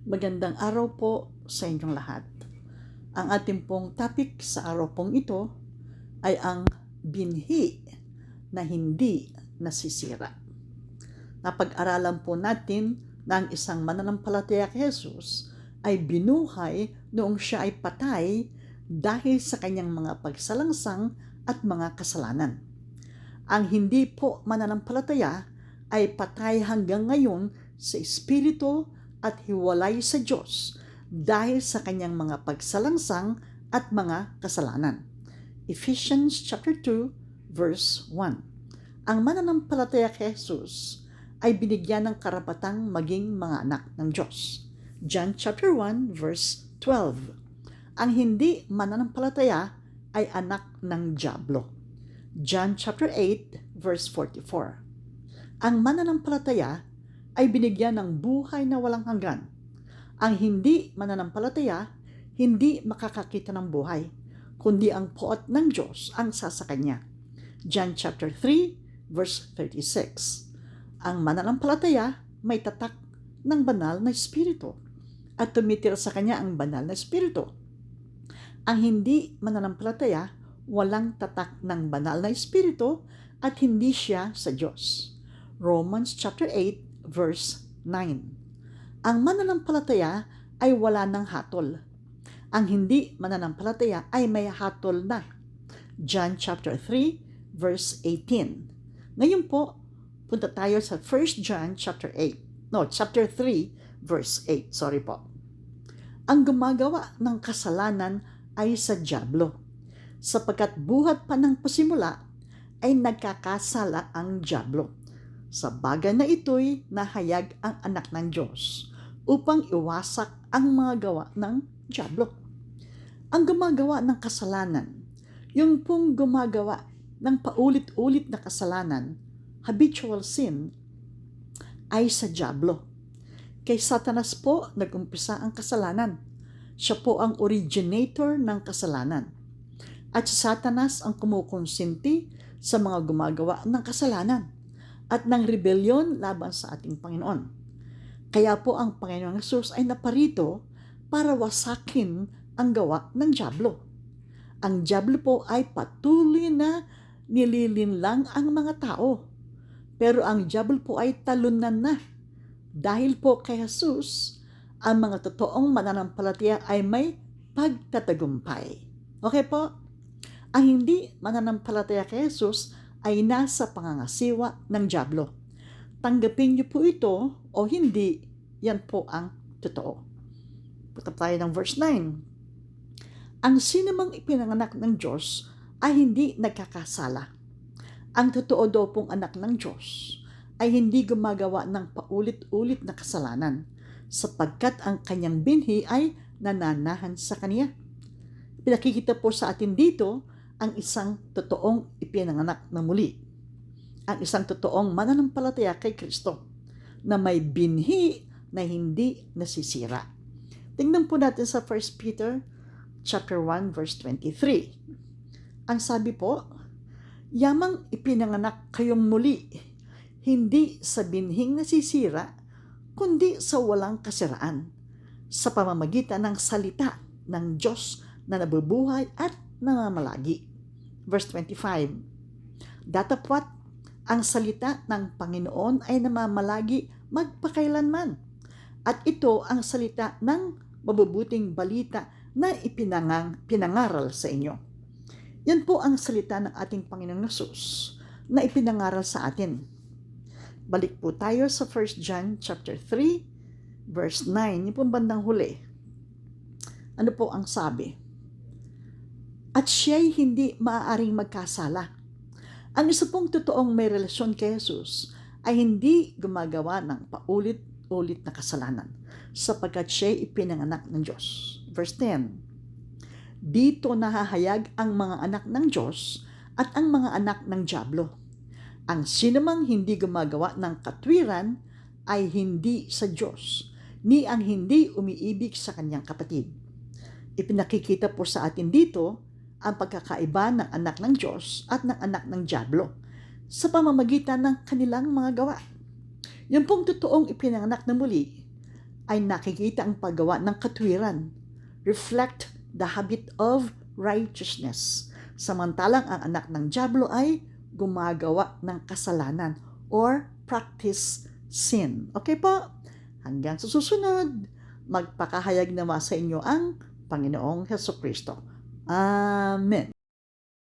Magandang araw po sa inyong lahat. Ang ating pong topic sa araw pong ito ay ang binhi na hindi nasisira. Napag-aralan po natin na ang isang mananampalataya kay Jesus ay binuhay noong siya ay patay dahil sa kanyang mga pagsalangsang at mga kasalanan. Ang hindi po mananampalataya ay patay hanggang ngayon sa espiritu at hiwalay sa Diyos dahil sa kanyang mga pagsalangsang at mga kasalanan. Ephesians chapter 2 verse 1. Ang mananampalataya kay Jesus ay binigyan ng karapatang maging mga anak ng Diyos. John chapter 1 verse 12. Ang hindi mananampalataya ay anak ng Diablo. John chapter 8 verse 44. Ang mananampalataya ay binigyan ng buhay na walang hanggan. Ang hindi mananampalataya, hindi makakakita ng buhay, kundi ang poot ng Diyos ang sasakanya. John chapter 3 verse 36. Ang mananampalataya may tatak ng banal na espiritu at tumitira sa kanya ang banal na espiritu. Ang hindi mananampalataya walang tatak ng banal na espiritu at hindi siya sa Diyos. Romans chapter 8 verse 9. Ang mananampalataya ay wala ng hatol. Ang hindi mananampalataya ay may hatol na. John chapter 3 verse 18. Ngayon po, punta tayo sa 1 John chapter 8. No, chapter 3 verse 8. Sorry po. Ang gumagawa ng kasalanan ay sa Diablo sapagkat buhat pa ng pasimula ay nagkakasala ang Diablo. Sa bagay na ito'y nahayag ang anak ng Diyos upang iwasak ang mga gawa ng Diablo. Ang gumagawa ng kasalanan, yung pong gumagawa ng paulit-ulit na kasalanan, habitual sin, ay sa Diablo. Kay Satanas po nagumpisa ang kasalanan. Siya po ang originator ng kasalanan at si Satanas ang kumukonsinti sa mga gumagawa ng kasalanan at ng rebelyon laban sa ating Panginoon. Kaya po ang Panginoong Jesus ay naparito para wasakin ang gawa ng Diablo. Ang Diablo po ay patuloy na nililinlang ang mga tao. Pero ang Diablo po ay talunan na. Dahil po kay Jesus, ang mga totoong mananampalataya ay may pagtatagumpay. Okay po? Ang hindi mananampalataya kay Jesus ay nasa pangangasiwa ng Diablo. Tanggapin niyo po ito o hindi, yan po ang totoo. Punta tayo ng verse 9. Ang sinumang ipinanganak ng Diyos ay hindi nagkakasala. Ang totoo daw pong anak ng Diyos ay hindi gumagawa ng paulit-ulit na kasalanan sapagkat ang kanyang binhi ay nananahan sa kanya. Pinakikita po sa atin dito ang isang totoong ipinanganak na muli. Ang isang totoong mananampalataya kay Kristo na may binhi na hindi nasisira. Tingnan po natin sa 1 Peter chapter 1 verse 23. Ang sabi po, Yamang ipinanganak kayong muli, hindi sa binhing nasisira, kundi sa walang kasiraan, sa pamamagitan ng salita ng Diyos na nabubuhay at nangamalagi verse 25. Datapwat, ang salita ng Panginoon ay namamalagi magpakailanman. At ito ang salita ng mabubuting balita na ipinangang, pinangaral sa inyo. Yan po ang salita ng ating Panginoong Yesus na ipinangaral sa atin. Balik po tayo sa 1 John chapter 3 verse 9, yung pong bandang huli. Ano po ang sabi? At siya'y hindi maaaring magkasala. Ang isa pong totoong may relasyon kay Jesus ay hindi gumagawa ng paulit-ulit na kasalanan sapagkat siya'y ipinanganak ng Diyos. Verse 10 Dito nahahayag ang mga anak ng Diyos at ang mga anak ng Diablo. Ang sinumang hindi gumagawa ng katwiran ay hindi sa Diyos, ni ang hindi umiibig sa kanyang kapatid. Ipinakikita po sa atin dito ang pagkakaiba ng anak ng Diyos at ng anak ng Diablo sa pamamagitan ng kanilang mga gawa. Yung pong totoong ipinanganak na muli ay nakikita ang paggawa ng katwiran. Reflect the habit of righteousness. Samantalang ang anak ng Diablo ay gumagawa ng kasalanan or practice sin. Okay po? Hanggang sa susunod, magpakahayag naman sa inyo ang Panginoong Heso Kristo. Amen.